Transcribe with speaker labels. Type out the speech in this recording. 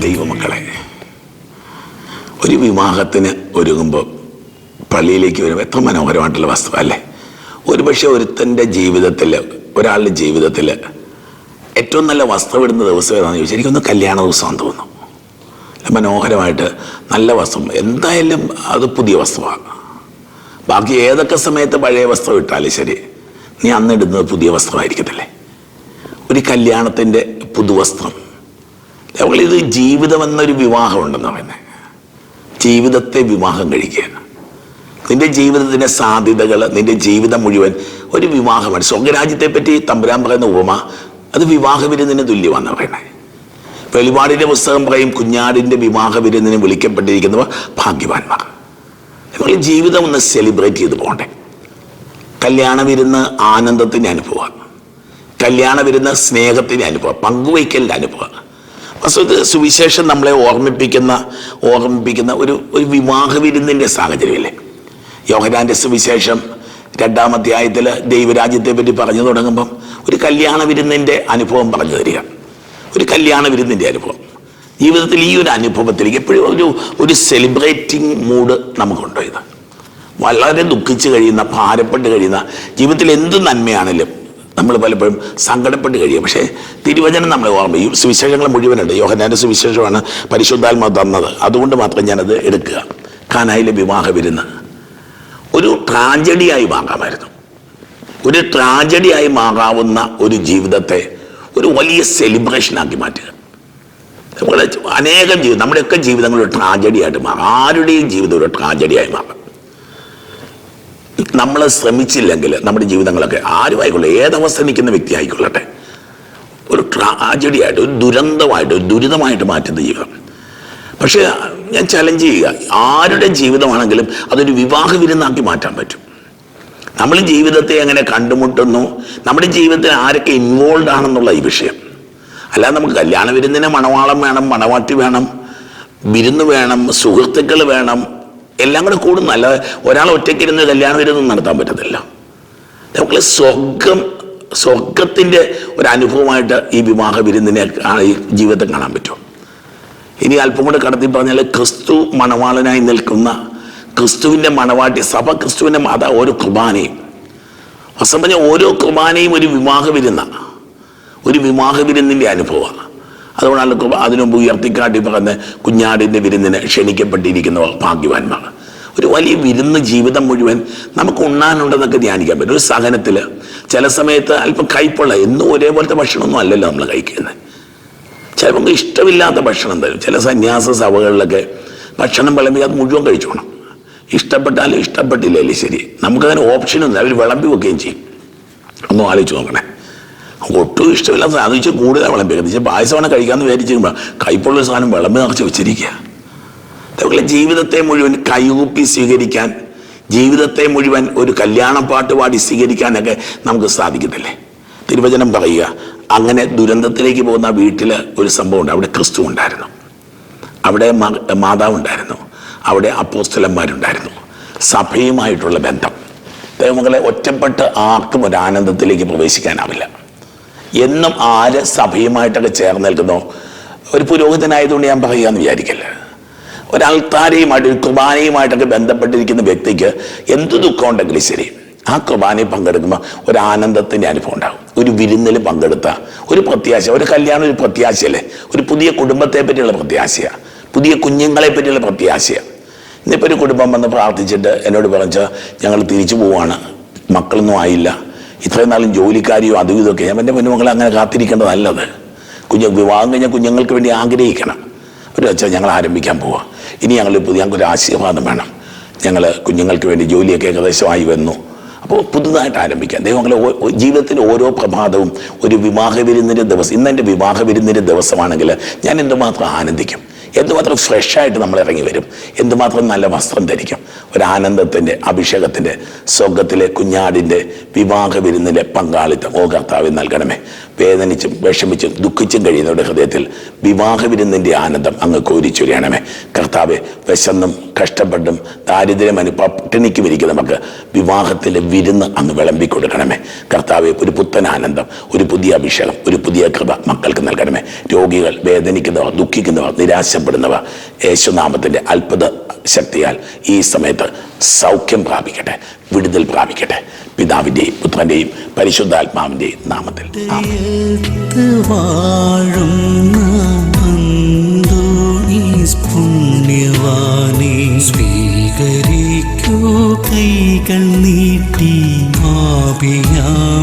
Speaker 1: ദൈവമക്കളെ ഒരു വിവാഹത്തിന് ഒരുങ്ങുമ്പോൾ പള്ളിയിലേക്ക് വരുമ്പോൾ എത്ര മനോഹരമായിട്ടുള്ള വസ്തു അല്ലേ? ഒരുപക്ഷെ ഒരുത്തന്റെ ജീവിതത്തിൽ ഒരാളുടെ ജീവിതത്തിൽ ഏറ്റവും നല്ല വസ്ത്രം ഇടുന്ന ദിവസം ഏതാണെന്ന് ചോദിച്ചാൽ എനിക്കൊന്ന് കല്യാണ ദിവസമാണെന്ന് തോന്നുന്നു. മനോഹരമായിട്ട് നല്ല വസ്ത്രം. എന്തായാലും അത് പുതിയ വസ്ത്രമാണ് ബാക്കി ഏതൊക്കെ സമയത്ത് പഴയ വസ്ത്രം ഇട്ടാലും ശരി നീ അന്നിടുന്നത് പുതിയ വസ്ത്രമായിരിക്കത്തില്ലേ? ഒരു കല്യാണത്തിന്റെ പുതുവസ്ത്രം. ഇത് ജീവിതം എന്നൊരു വിവാഹം ഉണ്ടെന്ന് പറയുന്നത് ജീവിതത്തെ വിവാഹം കഴിക്കുകയാണ് നിന്റെ ജീവിതത്തിന്റെ സാധ്യതകൾ നിന്റെ ജീവിതം മുഴുവൻ ഒരു വിവാഹമാണ്. സ്വർഗരാജ്യത്തെ പറ്റി തമ്പുരാൻ പറയുന്ന ഉപമ അത് വിവാഹ വിരുന്നിന് തുല്യമാണെന്ന് പറയുന്നത് വെളിപാടിന്റെ പുസ്തകം പറയും കുഞ്ഞാടിന്റെ വിവാഹ വിരുന്നിന് വിളിക്കപ്പെട്ടിരിക്കുന്നവർ ഭാഗ്യവാന്മാർ. നിങ്ങൾ ജീവിതം ഒന്ന് സെലിബ്രേറ്റ് ചെയ്ത് പോകണ്ടേ. കല്യാണ വിരുന്ന് ആനന്ദത്തിന്റെ അനുഭവമാണ്. കല്യാണ വിരുന്ന് സ്നേഹത്തിന്റെ അനുഭവം പങ്കുവയ്ക്കലിന്റെ അനുഭവം വസ്തുത സുവിശേഷം നമ്മളെ ഓർമ്മിപ്പിക്കുന്ന ഓർമ്മിപ്പിക്കുന്ന ഒരു ഒരു വിവാഹ വിരുന്നിന്റെ സാഹചര്യമല്ലേ യോഹനാന്റെ സുവിശേഷം രണ്ടാം അധ്യായത്തിൽ ദൈവരാജ്യത്തെ പറ്റി പറഞ്ഞു തുടങ്ങുമ്പം ഒരു കല്യാണ വിരുന്നിന്റെ അനുഭവം പറഞ്ഞു തരിക. ഒരു കല്യാണ വിരുന്നിന്റെ അനുഭവം. ജീവിതത്തിൽ ഈ ഒരു അനുഭവത്തിലേക്ക് എപ്പോഴും ഒരു ഒരു സെലിബ്രേറ്റിംഗ് മൂഡ് നമുക്കുണ്ടോ ഇത്. വളരെ ദുഃഖിച്ച് കഴിയുന്ന ഭാരപ്പെട്ട് കഴിയുന്ന ജീവിതത്തിൽ എന്ത് നന്മയാണെങ്കിലും നമ്മൾ പലപ്പോഴും സങ്കടപ്പെട്ട് കഴിയും. പക്ഷേ തിരുവചനം നമ്മളെ ഓർമ്മ ഈ സുവിശേഷങ്ങൾ മുഴുവനുണ്ട്. യോഹനാന്റെ സുവിശേഷമാണ് പരിശുദ്ധാത്മ തന്നത്. അതുകൊണ്ട് മാത്രം ഞാനത് എടുക്കുക. കാനായിലെ വിവാഹ വിരുന്ന്. ഒരു ട്രാജഡിയായി മാറാമായിരുന്നു. ഒരു ട്രാജഡിയായി മാറാവുന്ന ഒരു ജീവിതത്തെ ഒരു വലിയ സെലിബ്രേഷനാക്കി മാറ്റുക. നമ്മൾ അനേകം ജീവിതം നമ്മുടെയൊക്കെ ജീവിതങ്ങൾ ഒരു ട്രാജഡിയായിട്ട് മാറും. ആരുടെയും ജീവിതം ഒരു ട്രാജഡിയായി മാറാം. നമ്മൾ ശ്രമിച്ചില്ലെങ്കിൽ നമ്മുടെ ജീവിതങ്ങളൊക്കെ ആരും ഏതവസ്ഥ നിൽക്കുന്ന വ്യക്തി ആയിക്കൊള്ളട്ടെ ഒരു ട്രാജഡിയായിട്ട് ഒരു ദുരന്തമായിട്ട് ഒരു ദുരിതമായിട്ട് മാറ്റുന്ന ജീവിതം. പക്ഷേ ഞാൻ ചലഞ്ച് ചെയ്യുക. ആരുടെ ജീവിതമാണെങ്കിലും അതൊരു വിവാഹ വിരുന്നാക്കി മാറ്റാൻ പറ്റും. നമ്മൾ ജീവിതത്തെ എങ്ങനെ കണ്ടുമുട്ടുന്നു? നമ്മുടെ ജീവിതത്തിൽ ആരൊക്കെ ഇൻവോൾവ് ആണെന്നുള്ള ഈ വിഷയം. അല്ലാതെ നമുക്ക് കല്യാണ വിരുന്നിന് മണവാളം വേണം മണവാട്ടി വേണം വിരുന്ന് വേണം സുഹൃത്തുക്കൾ വേണം എല്ലാം കൂടെ കൂടുന്നു അല്ലാതെ ഒരാൾ ഒറ്റയ്ക്കിരുന്ന് കല്യാണം ഇരുന്ന് നടത്താൻ പറ്റത്തില്ല. നമുക്ക് സ്വർഗം സ്വർഗത്തിന്റെ ഒരു അനുഭവമായിട്ട് ഈ വിവാഹ വിരുന്നിനെ ഈ ജീവിതത്തെ കാണാൻ പറ്റും. ഇനി അല്പം കൂടെ കടത്തി പറഞ്ഞാൽ ക്രിസ്തു മണവാളനായി നിൽക്കുന്ന ക്രിസ്തുവിന്റെ മണവാട്ടി സഭ ക്രിസ്തുവിന്റെ മാതാ ഓരോ കുർബാനയും. വസ്തം ഓരോ കുർബാനയും ഒരു വിവാഹ വിരുന്ന. ഒരു വിവാഹ വിരുന്നിന്റെ അനുഭവമാണ്. അതുകൊണ്ടാണ് അതിനുമുമ്പ് അതിനു മുമ്പ് ഉയർത്തിക്കാട്ടി പറഞ്ഞ് കുഞ്ഞാടിന്റെ വിരുന്നിന് ക്ഷണിക്കപ്പെട്ടിരിക്കുന്നവർ ഭാഗ്യവാന്മാർ. ഒരു വലിയ വിരുന്ന് ജീവിതം മുഴുവൻ നമുക്ക് ഉണ്ണാനുണ്ടെന്നൊക്കെ ധ്യാനിക്കാൻ പറ്റും. ഒരു സഹനത്തിൽ ചില സമയത്ത് അല്പം കയ്പുള്ള എന്നും ഒരേപോലത്തെ ഭക്ഷണമൊന്നും അല്ലല്ലോ നമ്മൾ കഴിക്കുന്നത്. ചിലപ്പോൾ ഇഷ്ടമില്ലാത്ത ഭക്ഷണം തരും. ചില സന്യാസ സഭകളിലൊക്കെ ഭക്ഷണം വിളമ്പി അത് മുഴുവൻ കഴിച്ചോണം. ഇഷ്ടപ്പെട്ടാലും ഇഷ്ടപ്പെട്ടില്ലേ ശരി. നമുക്കതിന് ഓപ്ഷനൊന്നും അവർ വിളമ്പി വെക്കുകയും ചെയ്യും. ഒന്നും ആലോചിച്ച് നോക്കണേ. ഒട്ടും ഇഷ്ടമില്ലാത്ത സാധനം വെച്ചാൽ കൂടുതൽ പക്ഷേ വെക്കുന്നത് പായസമാണ് കഴിക്കാമെന്ന് വിചാരിച്ചിരിക്കുമ്പോൾ കൈപ്പുള്ള സാധനം വിളമ്പ് നിറച്ച് വെച്ചിരിക്കുക അതേപോലെ ജീവിതത്തെ മുഴുവൻ കൈകൂപ്പി സ്വീകരിക്കാൻ ജീവിതത്തെ മുഴുവൻ ഒരു കല്യാണ പാട്ട് പാടി സ്വീകരിക്കാനൊക്കെ നമുക്ക് സാധിക്കത്തില്ലേ തിരുവചനം പറയുക അങ്ങനെ ദുരന്തത്തിലേക്ക് പോകുന്ന വീട്ടിൽ ഒരു സംഭവം ഉണ്ട്. അവിടെ ക്രിസ്തു ഉണ്ടായിരുന്നു. അവിടെ മാതാവ് ഉണ്ടായിരുന്നു അവിടെ അപ്പോസ്തലന്മാരുണ്ടായിരുന്നു. സഭയുമായിട്ടുള്ള ബന്ധം. ദൈവങ്ങളെ ഒറ്റപ്പെട്ട് ആർക്കും ഒരു ആനന്ദത്തിലേക്ക് പ്രവേശിക്കാനാവില്ല. എന്നും ആര് സഭയുമായിട്ടൊക്കെ ചേർന്ന് നിൽക്കുന്നു? ഒരു പുരോഹിതനായതുകൊണ്ട് ഞാൻ പറയുകയെന്ന് വിചാരിക്കല്ല. ഒരൾത്താരയുമായിട്ട് ഒരു കുർബാനയുമായിട്ടൊക്കെ ബന്ധപ്പെട്ടിരിക്കുന്ന വ്യക്തിക്ക് എന്ത് ദുഃഖം ഉണ്ടെങ്കിലും ശരി ആ കുർബാനയിൽ പങ്കെടുക്കുമ്പോൾ ഒരു ആനന്ദത്തിന്റെ അനുഭവം ഉണ്ടാകും. ഒരു വിരുന്നിൽ പങ്കെടുത്ത ഒരു പ്രത്യാശ ഒരു കല്യാണം ഒരു പ്രത്യാശയല്ലേ? ഒരു പുതിയ കുടുംബത്തെ പറ്റിയുള്ള പ്രത്യാശയാണ് പുതിയ കുഞ്ഞുങ്ങളെ പറ്റിയുള്ള പ്രത്യാശയാണ് ഇന്നിപ്പോൾ ഒരു കുടുംബം വന്ന് പ്രാർത്ഥിച്ചിട്ട് എന്നോട് പറഞ്ഞ ഞങ്ങൾ തിരിച്ചു പോവാണ്. മക്കളൊന്നും ആയില്ല. ഇത്രയും നാളും ജോലിക്കാരിയോ അതും ഇതൊക്കെ ഞാൻ എന്റെ കുഞ്ഞുമക്കളെ അങ്ങനെ കാത്തിരിക്കേണ്ടത് നല്ലത് കുഞ്ഞു വിവാഹം കഴിഞ്ഞാൽ കുഞ്ഞുങ്ങൾക്ക് വേണ്ടി ആഗ്രഹിക്കണം. ഒരു അച്ഛൻ ഞങ്ങൾ ആരംഭിക്കാൻ പോവാം. ഇനി ഞങ്ങൾ പുതിയ ഞങ്ങൾക്കൊരു ആശീർവാദം വേണം. ഞങ്ങൾ കുഞ്ഞുങ്ങൾക്ക് വേണ്ടി ജോലിയൊക്കെ ഏകദേശമായി വന്നു. അപ്പോൾ പുതുതായിട്ട് ആരംഭിക്കാം. ദൈവങ്ങളെ ജീവിതത്തിന്റെ ഓരോ പ്രഭാതവും ഒരു വിവാഹ വിരുന്നിന്റെ ദിവസം ഇന്നെന്റെ വിവാഹ വിരുന്നിന്റെ ദിവസമാണെങ്കിൽ ഞാൻ എന്തുമാത്രം ആനന്ദിക്കും? എന്തുമാത്രം ഫ്രഷായിട്ട് നമ്മൾ ഇറങ്ങി വരും? എന്തുമാത്രം നല്ല വസ്ത്രം ധരിക്കും? ഒരു ആനന്ദത്തിന്റെ അഭിഷേകത്തിന്റെ സ്വർഗത്തിലെ കുഞ്ഞാടിന്റെ വിവാഹ വിരുന്നിലെ പങ്കാളിത്തം ഓ കർത്താവിൽ നൽകണമേ. വേദനിച്ചും വിഷമിച്ചും ദുഃഖിച്ചും കഴിയുന്നവരുടെ ഹൃദയത്തിൽ വിവാഹ വിരുന്നിന്റെ ആനന്ദം അങ്ങ് കോരിച്ചൊരിയണമേ. കർത്താവ് വിശന്നും കഷ്ടപ്പെട്ടും ദാരിദ്ര്യം അനു പട്ടിണിക്ക് വിരിക്കും നമുക്ക് വിവാഹത്തിലെ വിരുന്ന് അങ്ങ് വിളമ്പി കൊടുക്കണമേ. കർത്താവ് ഒരു പുത്തൻ ആനന്ദം ഒരു പുതിയ അഭിഷേകം ഒരു പുതിയ കൃപ മക്കൾക്ക് നൽകണമേ. രോഗികൾ വേദനിക്കുന്നവർ ദുഃഖിക്കുന്നവർ നിരാശപ്പെടുന്നവർ യേശുനാമത്തിന്റെ അത്ഭുത ശക്തിയാൽ ഈ സമയത്ത് സൗഖ്യം പ്രാപിക്കട്ടെ വിടുതൽ പ്രാപിക്കട്ടെ. പിതാവിന്റെയും പുത്രന്റെയും പരിശുദ്ധാത്മാവിന്റെയും നാമത്തിൽ. ആമേൻ.
Speaker 2: പുണ്യവാനെ സ്വീകരിക്കൂ കൈകൾ നീട്ടി ആപിയാമിൻ